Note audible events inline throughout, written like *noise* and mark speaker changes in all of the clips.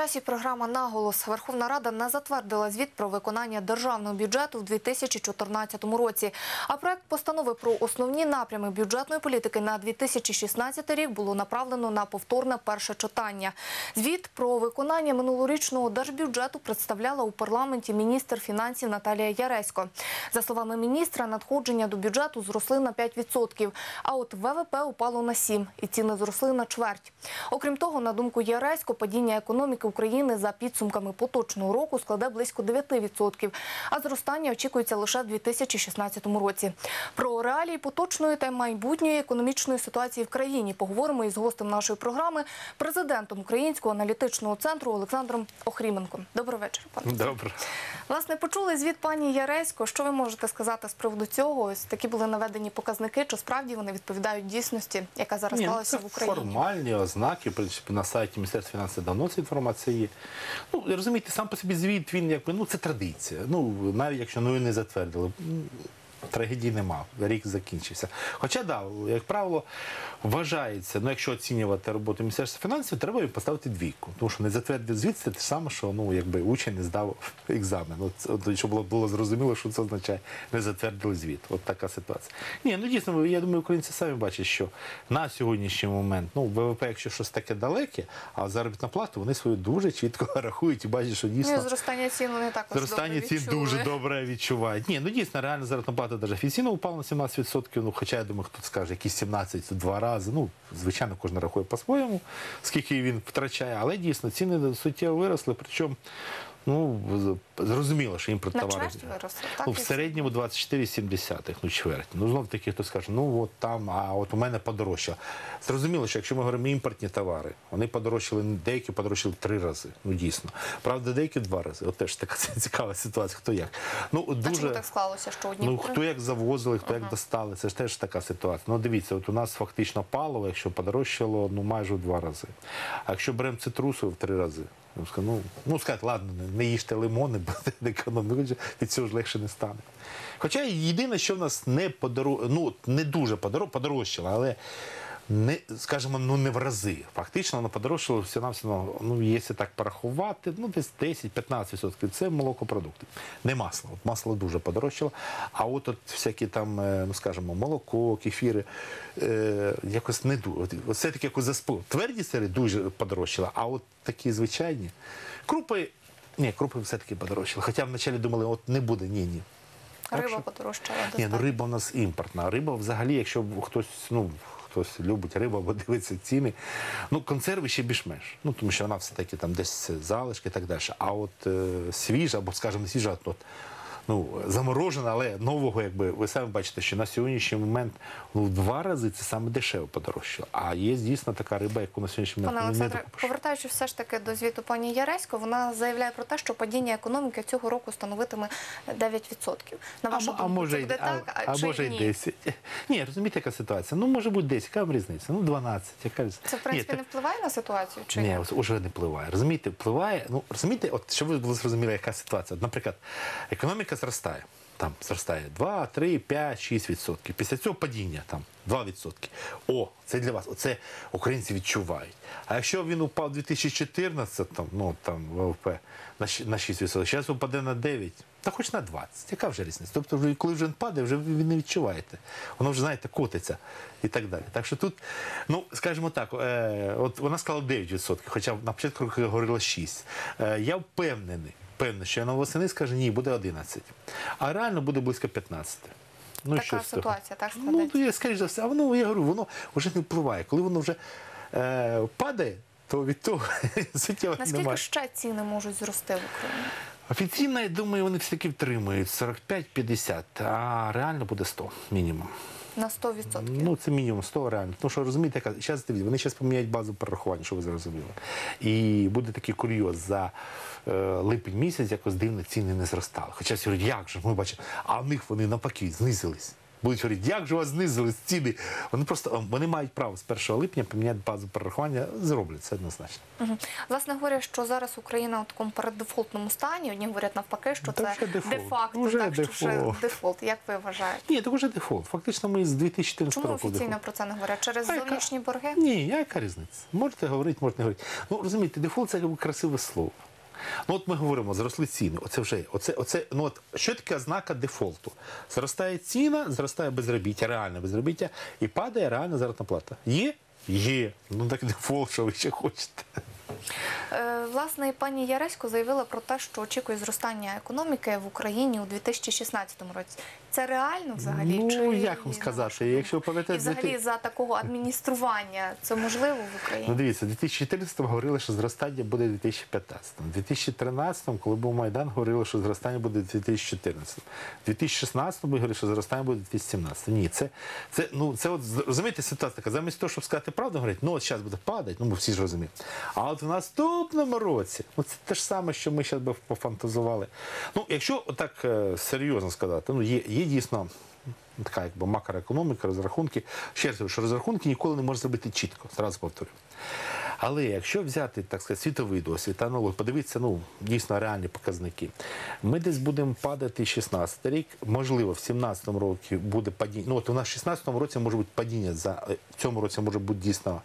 Speaker 1: часі програма наголос. Верховна Рада не затвердила звіт про виконання державного бюджету в 2014 році. А проект постанови про основні напрями бюджетної політики на 2016 рік було направлено на повторне перше читання. Звіт про виконання минулорічного держбюджету представляла у парламенті міністр фінансів Наталія Яресько. За словами міністра, надходження до бюджету зросли на 5%, а от ВВП упало на 7% і ціни зросли на чверть. Окрім того, на думку Яресько, падіння економіки України за підсумками поточного року складе близько 9%, а зростання очікується лише в 2016 році. Про реалії поточної та майбутньої економічної ситуації в країні поговоримо із гостем нашої програми, президентом Українського аналітичного центру Олександром Охріменком. Добрий вечір, пане.
Speaker 2: Добре.
Speaker 1: Власне, почули звіт пані Яресько. Що ви можете сказати з приводу цього? Ось такі були наведені показники, чи справді вони відповідають дійсності, яка зараз
Speaker 2: Ні, ну,
Speaker 1: склалася в Україні?
Speaker 2: формальні ознаки, в принципі, на сайті Міністерства фінансів давно ця інформація є. Ну, розумієте, сам по собі звіт, він якби, ну, це традиція. Ну, навіть якщо ну, і не затвердили. Трагедії нема, рік закінчився. Хоча, да, як правило, вважається, ну якщо оцінювати роботу Міністерства фінансів, треба поставити двійку. Тому що не затвердив звіт, це те саме, що ну, якби учень не здав екзамен. От, от, щоб було, було зрозуміло, що це означає, не затвердили звіт. От така ситуація. Ні, ну дійсно, я думаю, українці самі бачать, що на сьогоднішній момент, ну, ВВП, якщо щось таке далеке, а заробітна плата, вони свою дуже чітко *laughs* рахують і бачать, що
Speaker 1: Ну,
Speaker 2: дійсно.
Speaker 1: і зростання цін вони також
Speaker 2: Зростання
Speaker 1: добре
Speaker 2: цін
Speaker 1: відчули.
Speaker 2: дуже добре відчувають. Ні, ну дійсно, реально заробітна плата навіть офіційно упала на 17%. Ну, хоча я думаю, хто скаже, якісь 17% два рази. Ну, звичайно, кожен рахує по-своєму, скільки він втрачає, але дійсно ціни суттєво виросли. Причому, ну, зрозуміло, що імпорт
Speaker 1: На
Speaker 2: товарів.
Speaker 1: чверть виросли, так?
Speaker 2: Ну, в середньому 24,7, ну чверть. Ну, знов таки, хто скаже, ну от там, а от у мене подорожчало. Зрозуміло, що якщо ми говоримо імпортні товари, вони подорожчали, деякі подорожчали три рази. Ну дійсно. Правда, деякі два рази. От теж така *laughs* цікава ситуація, хто як. Ну,
Speaker 1: А
Speaker 2: дуже...
Speaker 1: чому так склалося, що одні
Speaker 2: Ну, хто як завозили, хто як достали, це ж теж така ситуація. Ну, дивіться, от у нас фактично паливо, якщо подорожчало, ну майже в два рази. А якщо беремо цитрусу в три рази, ну, сказав, ну, ну сказати, ладно, не, їжте лимони, *laughs* бо не економіка, від цього ж легше не стане. Хоча єдине, що в нас не подоро... ну, не дуже подорожчало, але не, скажімо, ну не в рази. Фактично воно подорожчало все на ну, якщо так порахувати, ну десь 10-15% це молокопродукти. Не масло. От масло дуже подорожчало. А от, от всякі там, е, ну скажімо, молоко, кефіри, е, якось не дуже. От, от все-таки якось заспо. Тверді сири дуже подорожчало, а от такі звичайні. Крупи, ні, крупи все-таки подорожчали. Хоча вначалі думали, от не буде, ні, ні.
Speaker 1: Риба подорожчала
Speaker 2: ні, ну риба у нас імпортна. Риба взагалі, якщо хтось, ну, хтось любить рибу або дивиться ціни, ну, консерви ще більш-менш. Ну, тому що вона все-таки там десь залишки і так далі. А от е, свіжа, або, скажімо, свіжа, от, ну, заморожена, але нового, якби, ви самі бачите, що на сьогоднішній момент ну, в два рази це саме дешево подорожчало. А є дійсно така риба, яку на сьогоднішній
Speaker 1: Пане
Speaker 2: момент не
Speaker 1: Олександре,
Speaker 2: докупиш.
Speaker 1: повертаючись все ж таки до звіту пані Яресько, вона заявляє про те, що падіння економіки цього року становитиме 9%. На
Speaker 2: А,
Speaker 1: вашу
Speaker 2: мо-
Speaker 1: думку,
Speaker 2: а може,
Speaker 1: це буде
Speaker 2: а,
Speaker 1: так,
Speaker 2: а
Speaker 1: чи
Speaker 2: може
Speaker 1: ні?
Speaker 2: й 10. *laughs* Ні, розумієте, яка ситуація? Ну, може бути 10, яка вам різниця? Ну, 12, яка різниця?
Speaker 1: Це, в принципі,
Speaker 2: Ні,
Speaker 1: не впливає на ситуацію? Чи
Speaker 2: Ні, уже не впливає. Розумієте, впливає. Ну розумієте, от щоб ви зрозуміли, яка ситуація. От, наприклад, економіка зростає. Там зростає 2, 3, 5, 6 відсотків. Після цього падіння там 2 відсотки. О, це для вас. Оце українці відчувають. А якщо він упав у 2014, там, ну там ВВП на 6 відсотків, зараз упаде на 9, та хоч на 20. Яка вже різниця? Тобто, вже коли вже він падає, вже ви не відчуваєте. Воно вже знаєте, котиться і так далі. Так що тут, ну скажімо так, е, от вона сказала 9%, хоча на початку говорила 6. Е, я впевнений, впевнений, що вона восени скаже, ні, буде 11. А реально буде близько 15. Ну,
Speaker 1: Така
Speaker 2: що
Speaker 1: ситуація, так
Speaker 2: Ну, то я скоріш за все, а воно, я говорю, воно вже не впливає. Коли воно вже е, падає, то від того *laughs* суттєво
Speaker 1: Наскільки ще ціни можуть зрости в Україні?
Speaker 2: Офіційно, я думаю, вони все-таки втримують 45-50, а реально буде 100 мінімум.
Speaker 1: На 100%?
Speaker 2: Ну, це мінімум 100 реально. Тому що розумієте, яка зараз дивіться, вони зараз поміняють базу перерахування, що ви зрозуміли. І буде такий курйоз за е, липень місяць, якось дивно ціни не зростали. Хоча сьогодні як же ми бачимо, а в них вони навпаки знизились. Будуть говорити, як же у вас знизили ціни? Вони просто вони мають право з 1 липня поміняти базу перерахування, зроблять це однозначно.
Speaker 1: Мгм. Власне говорять, що зараз Україна у такому переддефолтному стані. Одні говорять навпаки, що
Speaker 2: Та
Speaker 1: це
Speaker 2: вже дефолт.
Speaker 1: де-факто,
Speaker 2: Вже
Speaker 1: так що вже
Speaker 2: дефолт.
Speaker 1: дефолт. Як ви вважаєте?
Speaker 2: Ні, так уже дефолт. Фактично, ми з 2014
Speaker 1: Чому офіційно
Speaker 2: дефолт.
Speaker 1: про це не говорять? Через
Speaker 2: А яка?
Speaker 1: зовнішні борги?
Speaker 2: Ні, яка різниця? Можете говорити, можете не говорити. Ну розумієте, дефолт це красиве слово. Ну от ми говоримо, зросли ціни. Оце вже оце, оце, ну от що таке ознака дефолту? Зростає ціна, зростає безробіття, реальне безробіття, і падає реальна заробітна плата. Є? Є. Ну так дефолт, що ви ще хочете.
Speaker 1: Е, Власне, пані Яресько заявила про те, що очікує зростання економіки в Україні у 2016 році. Це реально взагалі?
Speaker 2: Ну,
Speaker 1: Чи,
Speaker 2: як вам сказати, якщо пам'ятаєте,
Speaker 1: і взагалі за такого адміністрування це можливо в
Speaker 2: Ну,
Speaker 1: Україні?
Speaker 2: дивіться, в 2014 говорили, що зростання буде в 2015. У 2013, коли був Майдан, говорили, що зростання буде в 2014. У 2016 говорили, що зростання буде в 2017. Ні, це, це, ну, це от, розумієте, ситуація така. Замість того, щоб сказати правду, говорять, ну от зараз буде падати, ну ми всі ж розуміємо. А от в наступному році, ну це те ж саме, що ми зараз би пофантазували. Ну, якщо так е, серйозно сказати, ну є, є дійсно така якби макроекономіка, розрахунки. Ще раз що розрахунки ніколи не можна зробити чітко, зразу повторюю. Але якщо взяти так сказати, світовий досвід, аналог, подивитися, ну дійсно реальні показники, ми десь будемо падати 16 рік, можливо, в 17-му році буде падіння. Ну от у нас в 16-му році може бути падіння за е, в цьому році може бути дійсно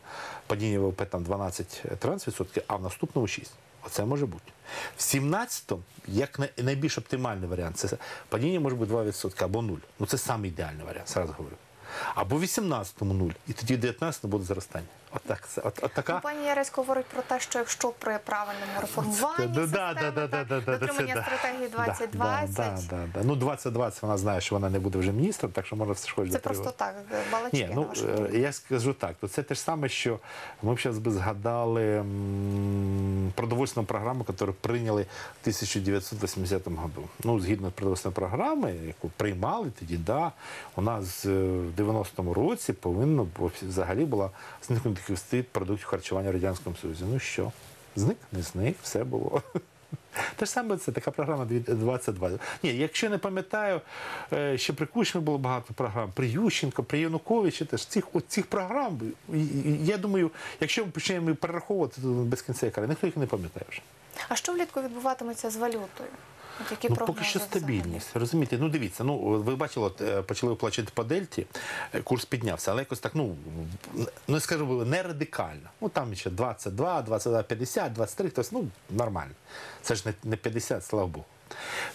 Speaker 2: падіння ВВП там 12-13%, а в наступному 6%. Оце може бути. В 17-му, як найбільш оптимальний варіант, це падіння може бути 2% або 0. Ну це саме варіант, зараз говорю. Або в 18-му 0, і тоді в 19-му буде зростання. Отак, от, от така.
Speaker 1: Ну, Пані Яресько говорить про те, що якщо при правильному реформуванні системи,
Speaker 2: да, да, да, да, да,
Speaker 1: дотримання
Speaker 2: це да.
Speaker 1: стратегії 2020,
Speaker 2: Да, да, да, да. Ну, 2020 вона знає, що вона не буде вже міністром, так що може все ж хоче
Speaker 1: це просто так, балачки
Speaker 2: Ні, ну е, я скажу так, то це те ж саме, що ми б зараз би згадали продовольственну програму, яку прийняли в 1980 году. Ну, згідно продовольственної програми, яку приймали тоді, да, у нас е, в 90-му році повинно взагалі була зникнути дефіцит продуктів харчування в Радянському Союзі. Ну що, зник, не зник, все було. *laughs* Те ж саме це така програма 2020. Ні, якщо не пам'ятаю, е, ще при Кучмі було багато програм. При Ющенко, при Януковичі теж цих, от цих програм. Я думаю, якщо ми почнемо перераховувати, то без кінця краю, ніхто їх не пам'ятає вже.
Speaker 1: А що влітку відбуватиметься з валютою? От які
Speaker 2: Ну, поки що
Speaker 1: взагалі?
Speaker 2: стабільність. Розумієте, ну дивіться, ну ви бачили, от, е, почали оплачувати по дельті, е, курс піднявся, але якось так, ну ну скажу, не радикально. Ну там ще 22, 22, 50, 23, тобто, ну нормально. Це ж не 50, слава Богу.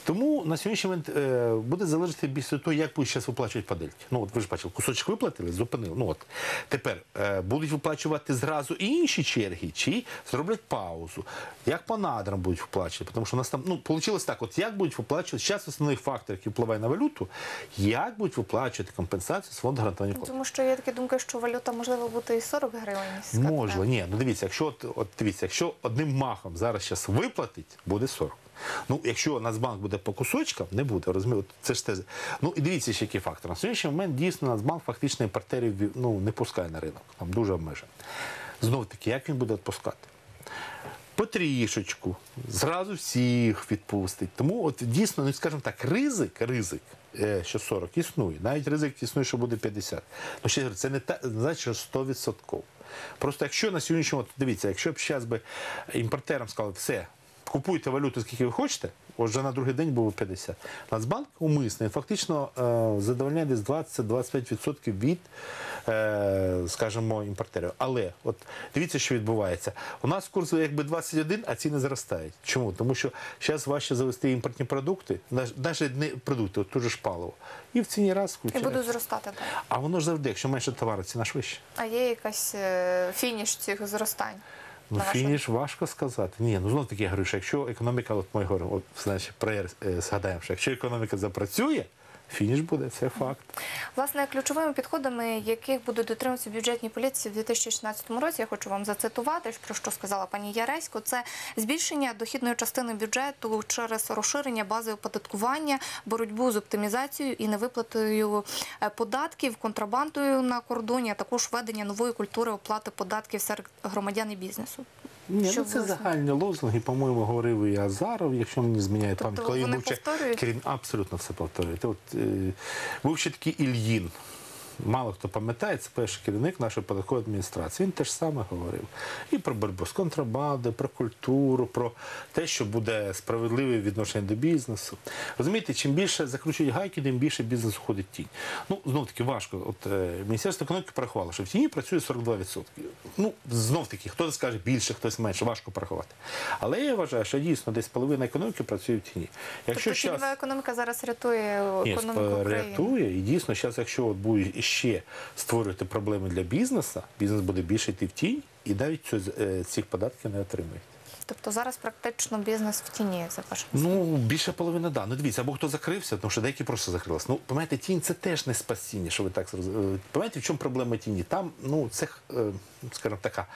Speaker 2: Тому на сьогоднішній момент е, буде залежати більше від того, як будуть зараз виплачувати по дельті. Ну от ви ж бачили, кусочок виплатили, зупинили. Ну от тепер е, будуть виплачувати зразу і інші черги, чи зроблять паузу. Як по надрам будуть виплачувати? Тому що у нас там ну вийшло так: от як будуть виплачувати зараз основний фактор, який впливає на валюту, як будуть виплачувати компенсацію з фонду гарантування вкладу.
Speaker 1: Тому що є такі думки, що валюта можливо буде і 40 гривень.
Speaker 2: Можливо, ні, ну дивіться, якщо от, от дивіться, якщо одним махом зараз зараз виплатить, буде 40. Ну, якщо Нацбанк буде по кусочкам, не буде, розумієте, це ж те. Ну і дивіться ще який фактор. На сьогоднішній момент дійсно Нацбанк фактично імпортерів ну, не пускає на ринок, там дуже обмежено. Знову таки, як він буде відпускати? Потрішечку, зразу всіх відпустить. Тому от дійсно, ну скажімо так, ризик, ризик, е, що 40 існує. Навіть ризик існує, що буде 50. Ну ще раз, це не та значить, що 100%. Просто якщо на сьогоднішньому, дивіться, якщо б зараз би імпортерам сказали, все, купуйте валюту, скільки ви хочете, вже на другий день було 50. Нацбанк умисний, фактично е, задовольняє десь 20-25% від, е, скажімо, імпортерів. Але от дивіться, що відбувається. У нас курс якби 21, а ціни зростають. Чому? Тому що зараз важче завести імпортні продукти, навіть не продукти, от тут ж паливо. І в ціні раз
Speaker 1: І
Speaker 2: включається.
Speaker 1: будуть зростати далі.
Speaker 2: А воно ж завжди, якщо менше товару, ціна ж вища.
Speaker 1: А є якась е, фініш цих зростань?
Speaker 2: Ну,
Speaker 1: на вашу
Speaker 2: фініш важко сказати. Ні, ну знов таки я говорю, що якщо економіка, от ми говоримо, от значить, проєр е, згадаємо, що якщо економіка запрацює, фініш буде, це факт.
Speaker 1: Власне, ключовими підходами, яких будуть дотримуватися в бюджетній політиці в 2016 році, я хочу вам зацитувати, про що сказала пані Яресько, це збільшення дохідної частини бюджету через розширення бази оподаткування, боротьбу з оптимізацією і невиплатою е, податків, контрабандою на кордоні, а також введення нової культури оплати податків серед громадян і бізнесу.
Speaker 2: Ні, ну це загальні лозунги, по-моєму, говорив і Азаров, якщо мені зміняє
Speaker 1: Тобто
Speaker 2: пам'ять. Коли
Speaker 1: вони
Speaker 2: був ще
Speaker 1: повторюють?
Speaker 2: Абсолютно все повторюєте. От, е, був ще такий Ільїн. Мало хто пам'ятає, це перший керівник нашої податкової адміністрації. Він теж саме говорив. І про боротьбу з контрабандою, про культуру, про те, що буде справедливе відношення до бізнесу. Розумієте, чим більше закручують гайки, тим більше бізнес уходить в тінь. Ну, знов таки важко. От е, Міністерство економіки порахувало, що в тіні працює 42%. Ну, знов таки, хтось скаже більше, хтось менше, важко порахувати. Але я вважаю, що дійсно десь половина економіки працює в тіні. Якщо
Speaker 1: тобто
Speaker 2: щас-
Speaker 1: економіка зараз рятує
Speaker 2: ні,
Speaker 1: економіку України.
Speaker 2: рятує. І дійсно, зараз, якщо от будуть ще створювати проблеми для бізнесу, бізнес буде більше йти в тінь і навіть е, цих податків не отримує.
Speaker 1: Тобто зараз практично бізнес в тіні за вашим
Speaker 2: Ну, більше половини, да. Ну, дивіться, або хто закрився, тому що деякі просто закрилися. Ну, пам'ятаєте, тінь це теж не спасіння, що ви так зрозуміли. Пам'ятаєте, в чому проблема тіні? Там, ну, це, е, скажімо така,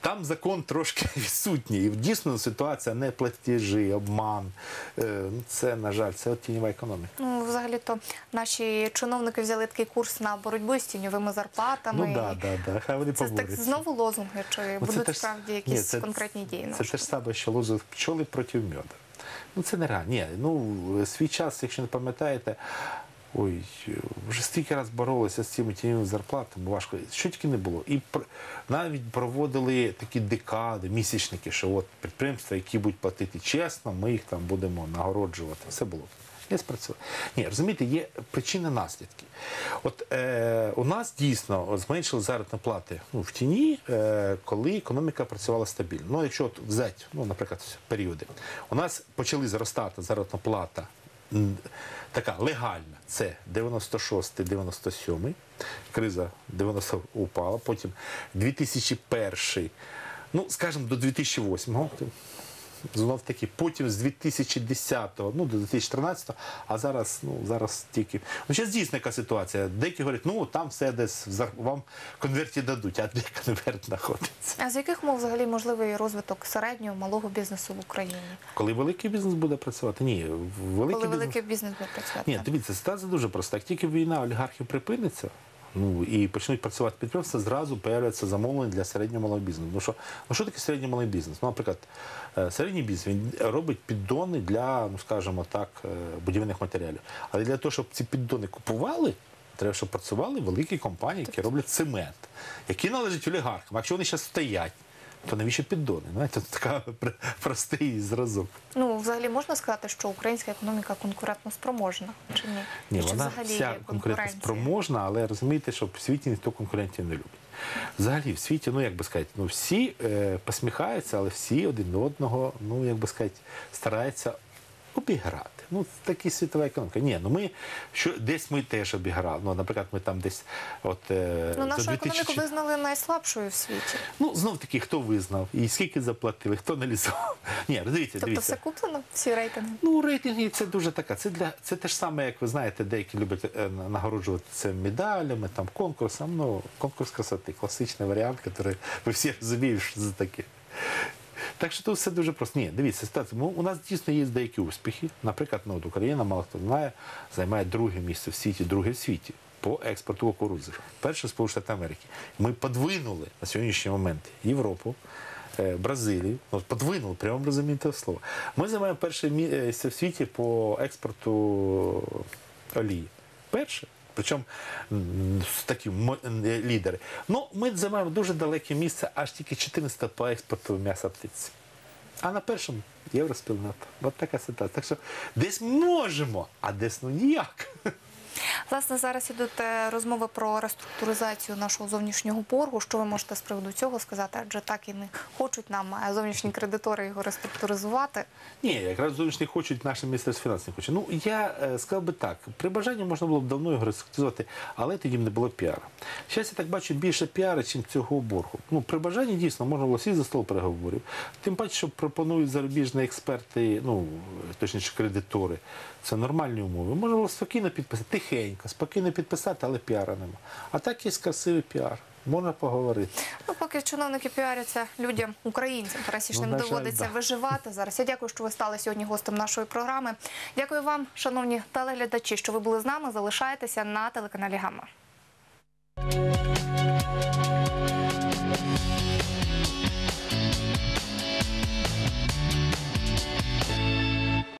Speaker 2: там закон трошки *laughs* відсутній. І дійсно ситуація не платежі, обман. Е, Це, на жаль, це от тіньова економіка.
Speaker 1: Ну, взагалі-то наші чиновники взяли такий курс на боротьбу з тіньовими зарплатами.
Speaker 2: Ну, да, да, да. Хай вони
Speaker 1: Це так знову лозунги, чи
Speaker 2: Ну,
Speaker 1: будуть
Speaker 2: теж-
Speaker 1: справді
Speaker 2: ні,
Speaker 1: якісь
Speaker 2: це-
Speaker 1: конкретні дії?
Speaker 2: Це
Speaker 1: ваш
Speaker 2: саме, що лозу пчоли проти меда. Ну це нереально. Ні, ну свій час, якщо не пам'ятаєте, ой, вже стільки раз боролися з цими тіньовими зарплатами, важко. Що тільки не було. І навіть проводили такі декади, місячники, що от підприємства, які будуть платити чесно, ми їх там будемо нагороджувати. Все було. Не спрацювало. Ні, розумієте, є причини наслідки. От е, у нас дійсно зменшили заробітні плати ну, в тіні, е, коли економіка працювала стабільно. Ну, якщо от взяти, ну, наприклад, періоди, у нас почали зростати заробітна плата така легальна. Це 96-97, криза 90 упала, потім 2001, ну, скажімо, до 2008 знов таки, потім з 2010 ну, до 2013, а зараз, ну, зараз тільки. Ну, зараз дійсно яка ситуація. Деякі говорять, ну там все десь вам конверті дадуть, а де конверт знаходиться.
Speaker 1: А з яких мов взагалі можливий розвиток середнього малого бізнесу в Україні?
Speaker 2: Коли великий бізнес буде працювати? Ні, великий
Speaker 1: Коли
Speaker 2: бізнес.
Speaker 1: великий бізнес буде працювати?
Speaker 2: Ні, дивіться, ситуація дуже проста. Як тільки війна олігархів припиниться, ну і почнуть працювати підприємства, зразу появляться замовлення для середнього малого бізнесу. Ну що, ну що таке середній малий бізнес? Ну, наприклад, е, середній бізнес він робить піддони для, ну скажімо так, е, будівельних матеріалів. Але для того, щоб ці піддони купували. Треба, щоб працювали великі компанії, які роблять цемент, які належать олігархам. Якщо вони зараз стоять, то навіщо піддони? Знаєте, це така *laughs* пр- простий зразок.
Speaker 1: Ну, взагалі можна сказати, що українська економіка конкурентно спроможна чи ні?
Speaker 2: Ні,
Speaker 1: чи
Speaker 2: вона вся конкурентно спроможна, але розумієте, що в світі ніхто конкурентів не любить. Взагалі, в світі, ну як би сказати, ну всі е, посміхаються, але всі один одного, ну як би сказати, стараються обіграти. Ну, така світова економіка. Ні, ну ми що десь ми теж обіграли. Ну, наприклад, ми там десь от е,
Speaker 1: Ну,
Speaker 2: за
Speaker 1: нашу
Speaker 2: 2000
Speaker 1: економіку визнали найслабшою в світі.
Speaker 2: Ну, знов таки, хто визнав, і скільки заплатили, хто налізав. *laughs* Ні, дивіться,
Speaker 1: Тобто
Speaker 2: дивіться.
Speaker 1: все куплено, всі рейтинги.
Speaker 2: Ну, рейтинги це дуже така. Це для це те ж саме, як ви знаєте, деякі люблять е, нагороджувати це медалями, там конкурсом. Ну, конкурс красоти, класичний варіант, який ви всі *laughs* розумієте, що це таке. Так що тут все дуже просто. Ні, дивіться, ситуація. У нас дійсно є деякі успіхи. Наприклад, ну, от Україна, мало хто знає, займає друге місце в світі, друге в світі по експорту кукурудзи. Перше Сполучені Штати Америки. Ми подвинули на сьогоднішній момент Європу. е, Бразилію, ну, подвинули, розумінні того слова. Ми займаємо перше місце в світі по експорту олії. Перше. Причому такі е, лідери. Ну, ми займаємо дуже далеке місце, аж тільки 14 по експорту м'яса птиці. А на першому євроспільнота. От така ситуація. Так що десь можемо, а десь ну ніяк.
Speaker 1: Власне, зараз ідуть е, розмови про реструктуризацію нашого зовнішнього боргу. Що ви можете з приводу цього сказати? Адже так і не хочуть нам е, зовнішні кредитори його реструктуризувати.
Speaker 2: Ні, якраз зовнішні хочуть, наше міністерство фінансів хоче. Ну я е, сказав би так, при бажанні можна було б давно його реструктуризувати, але тоді не було піару. Зараз я так бачу більше піару, ніж цього боргу. Ну, при бажанні дійсно можна було сісти за стол переговорів. Тим паче, що пропонують зарубіжні експерти, ну точніше кредитори. Це нормальні умови. Було спокійно підписати, тихенько, спокійно підписати, але піара нема. А так є красивий піар. Можна поговорити.
Speaker 1: Ну, поки чиновники піаряться людям, українцям, пересічним
Speaker 2: Ну, на жаль,
Speaker 1: доводиться
Speaker 2: да.
Speaker 1: виживати зараз. Я дякую, що ви стали сьогодні гостем нашої програми. Дякую вам, шановні телеглядачі, що ви були з нами. Залишайтеся на телеканалі Гамма.